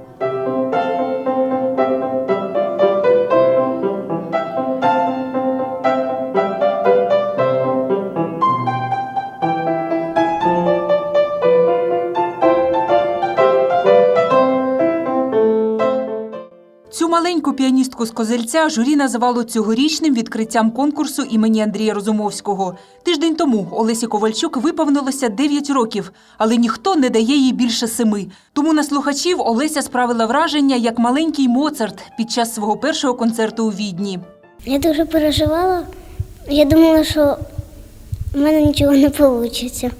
you Цю маленьку піаністку з Козельця журі називало цьогорічним відкриттям конкурсу імені Андрія Розумовського. Тиждень тому Олесі Ковальчук виповнилося 9 років, але ніхто не дає їй більше семи. Тому на слухачів Олеся справила враження як маленький Моцарт під час свого першого концерту у Відні. Я дуже переживала. Я думала, що в мене нічого не вийде,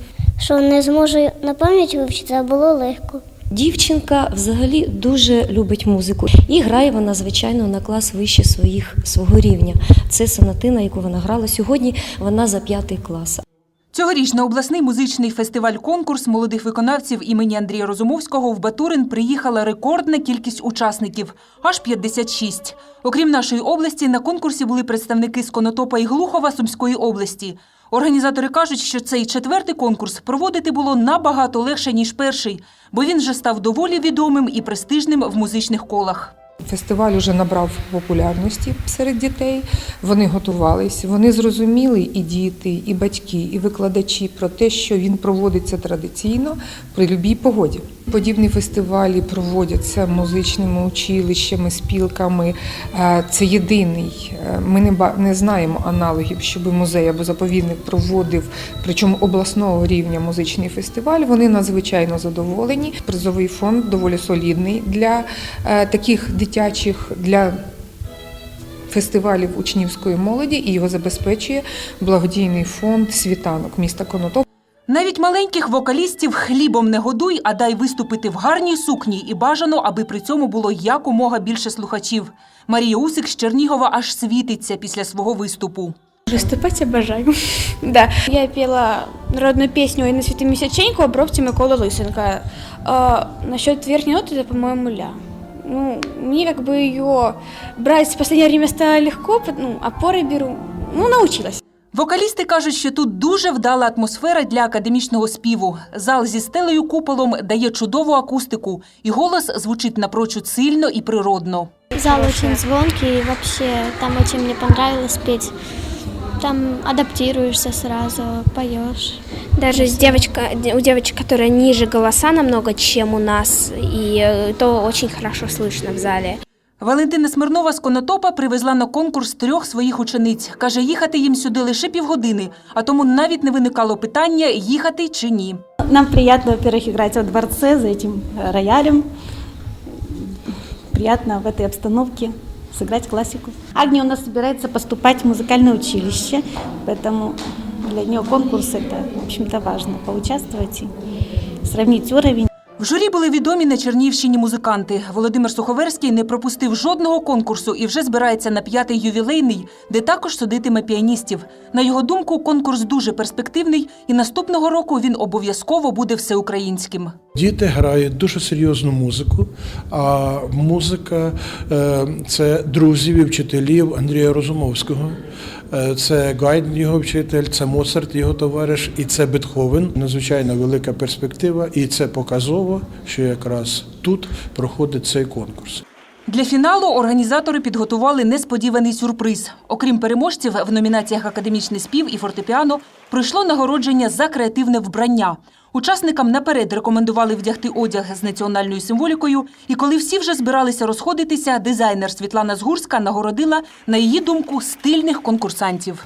що не зможу на пам'ять вивчити, а було легко. Дівчинка взагалі дуже любить музику і грає вона, звичайно, на клас вище своїх свого рівня. Це сонатина, яку вона грала сьогодні. Вона за п'ятий клас. Цьогоріч на обласний музичний фестиваль-конкурс молодих виконавців імені Андрія Розумовського в Батурин приїхала рекордна кількість учасників – аж 56. Окрім нашої області, на конкурсі були представники з Конотопа і Глухова Сумської області. Організатори кажуть, що цей четвертий конкурс проводити було набагато легше, ніж перший, бо він вже став доволі відомим і престижним в музичних колах. Фестиваль уже набрав популярності серед дітей. Вони готувались, вони зрозуміли і діти, і батьки, і викладачі про те, що він проводиться традиційно при любій погоді. Подібні фестивалі проводяться музичними училищами, спілками. Е, Це єдиний. Е, Ми не знаємо аналогів, щоб музей або заповідник проводив, причому обласного рівня музичний фестиваль. Вони надзвичайно задоволені. Призовий фонд доволі солідний для е, таких дитячих для фестивалів учнівської молоді, і його забезпечує благодійний фонд світанок міста Конотоп. Навіть маленьких вокалістів хлібом не годуй, а дай виступити в гарній сукні і бажано, аби при цьому було якомога більше слухачів. Марія Усик з Чернігова аж світиться після свого виступу. Виступати я бажаю. да. Я пела народную песню «Інна святу місяченьку» обробці Миколи Лисенка. А, насчет верхней ноты, это, по-моему, ля. Ну, мне как бы ее брать в последнее время стало легко, ну, опоры беру. Ну, научилась. Вокалісти кажуть, що тут дуже вдала атмосфера для академічного співу. Зал зі стелею куполом дає чудову акустику, і голос звучить напрочуд сильно і природно. Зал очень звонкий, и вообще там очень мне понравилось петь Там адаптируешься сразу, поешь. Даже с девочка, у девочек, которая ниже голоса намного, чем у нас, и э, то очень хорошо слышно в зале. Валентина Смирнова з Конотопа привезла на конкурс трьох своїх учениць. Каже, їхати їм сюди лише півгодини, а тому навіть не виникало питання, їхати чи ні. Нам приятно, во-первых, играть во дворце за этим э, роялем. Приятно в этой обстановке сыграть классику. Агния у нас собирается поступать в музыкальное училище, поэтому для нее конкурс это, в общем-то, важно, поучаствовать и сравнить уровень. В журі були відомі на Чернівщині музиканти. Володимир Суховерський не пропустив жодного конкурсу і вже збирається на п'ятий ювілейний, де також судитиме піаністів. На його думку, конкурс дуже перспективний, і наступного року він обов'язково буде всеукраїнським. Діти грають дуже серйозну музику, а музика е, це друзів і вчителів Андрія Розумовського. Е, Це Гайден, його вчитель, це Моцарт, його товариш, і це Бетховен. Надзвичайно велика перспектива, і це показово, що якраз тут проходить цей конкурс. Для фіналу організатори підготували несподіваний сюрприз. Окрім переможців в номінаціях Академічний спів і фортепіано пройшло нагородження за креативне вбрання. Учасникам наперед рекомендували вдягти одяг з національною символікою. І коли всі вже збиралися розходитися, дизайнер Світлана Згурська нагородила, на її думку, стильних конкурсантів.